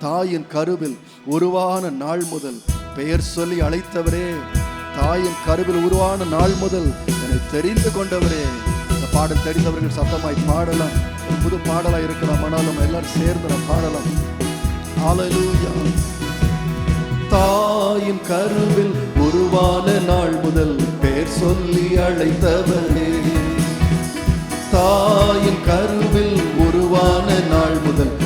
தாயின் கருவில் உருவான நாள் முதல் பெயர் சொல்லி அழைத்தவரே. தாயின் கருவில் உருவான நாள் முதல் என்னை தெரிந்து கொண்டவரே. இந்த பாடல் தெரிந்தவர்கள் சத்தமாய் பாடலாம். ஒரு புது பாடலா இருக்கலாம். ஆனாலும் எல்லாரும் சேர்ந்து நான் பாடலாம். ஹalleluya தாயின் கருவில் உருவான நாள் முதல் பேர் சொல்லி அழைத்தவரே. தாயின் கருவில் உருவான நாள் முதல்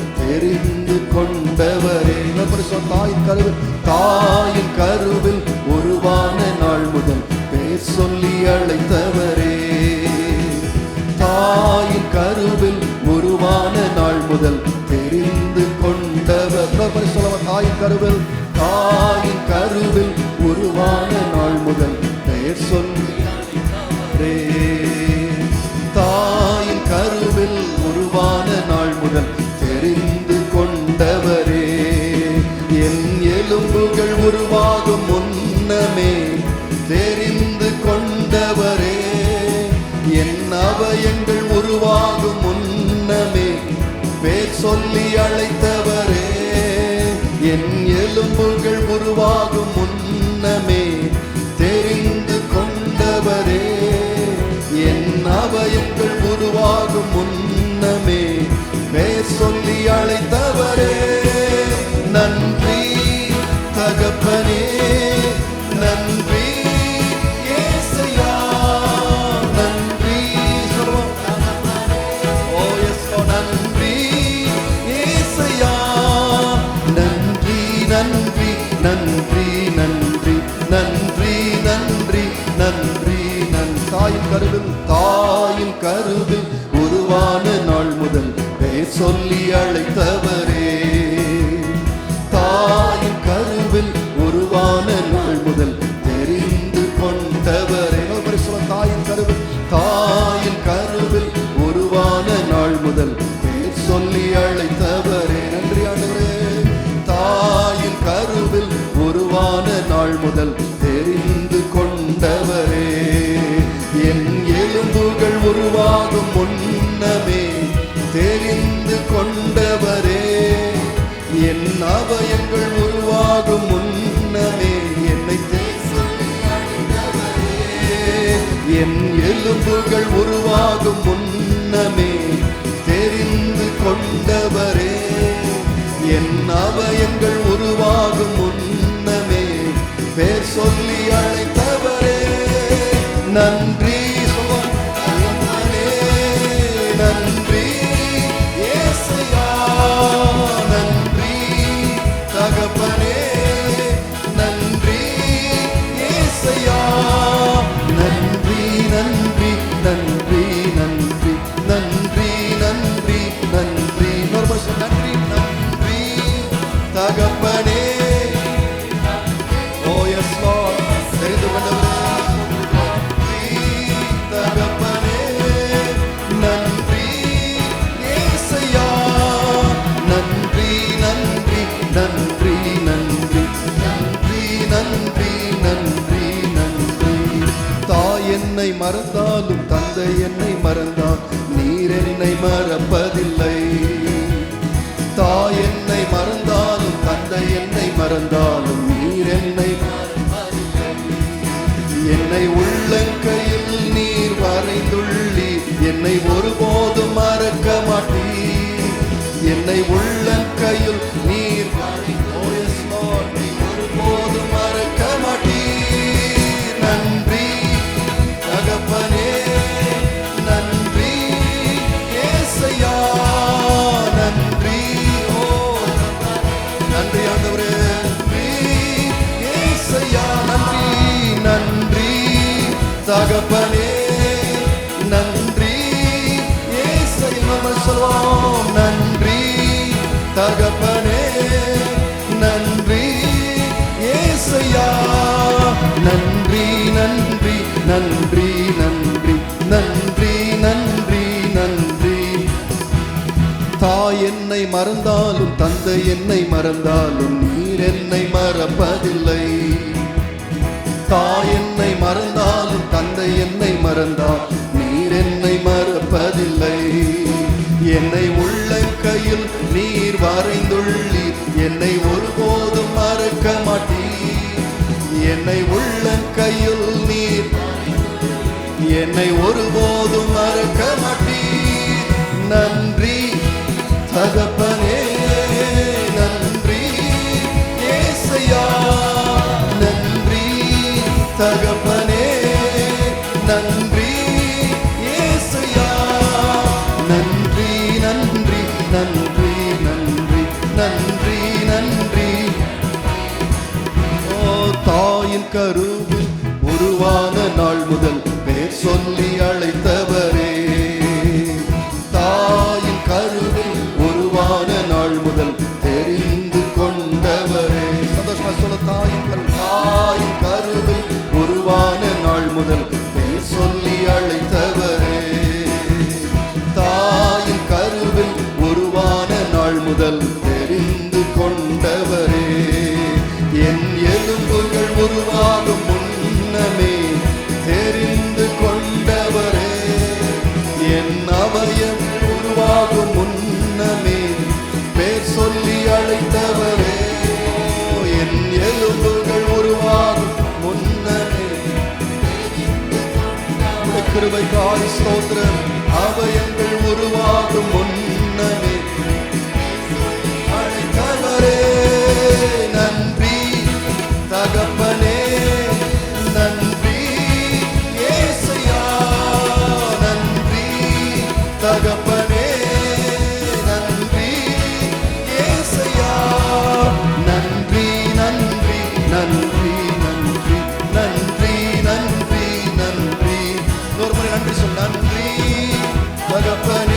தாயின் கருவில் உருவான நாள் முதல் பேர் சொல்லி அழைத்தவரே. தாயின் கருவில் உருவான நாள் முதல் தெரிந்து கொண்டவர். இன்னொரு தாயின் கருவில்? தாயின் கருவில் உருவான நாள் முதல் பெயர் சொல்லி என் எலும்புகள் உருவாகும் முன்னமே தெரிந்து கொண்டவரே என் அவயங்கள் உருவாகும் முன்னமே பேர் சொல்லி அழைத்தவரே நன்றி நன்றி நன்றி நன்றி. தாய் என்னை மறந்தாலும் தந்தை என்னை மறந்தால் நீர் என்னை மறப்பதில்லை. தாய் என்னை மறந்தாலும் தந்தை என்னை மறந்தால் தகப்பனே நன்றி. ஏசை நம்ம சொல்வோம் நன்றி. தகப்பனே நன்றி. ஏசையா நன்றி நன்றி நன்றி நன்றி நன்றி நன்றி நன்றி. தாய் என்னை மறந்தாலும் தந்தை என்னை மறந்தாலும் நீர் என்னை மறப்பதில்லை. தாய் என்னை மறந்தாலும் தந்தை என்னை மறந்தால் நீர் என்னை மறப்பதில்லை. என்னை உள்ள கையில் நீர் வரைந்துள்ளீர். என்னை ஒருபோதும் மறக்க மாட்டீர். என்னை உள்ள கையில் நீர் என்னை ஒருபோதும் மறக்க மாட்டீர். நன்றி தகப்ப நன்றி நன்றி நன்றி நன்றி. ஓ தாயின் கருவில் உருவான நாள் முதல் பேர் சொல்லி pedra. Sunan Free Bagapan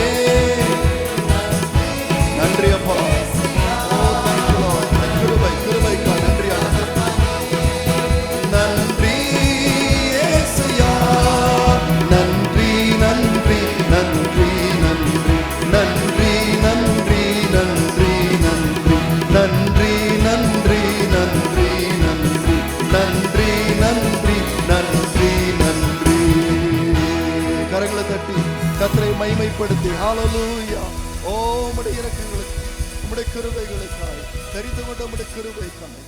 கரங்களை தட்டி கத்தரை மைமைப்படுத்தி ஹalleluya ஓ உடைய இறக்கங்களுக்கு உடைய கிருபைகளுக்காய். தெரிந்து கொண்ட உடைய கிருபைக்காய்.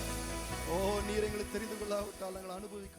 ஓ நீர் எங்களை தெரிந்து கொள்ளாவிட்டால் நாங்கள் அனுபவிக்க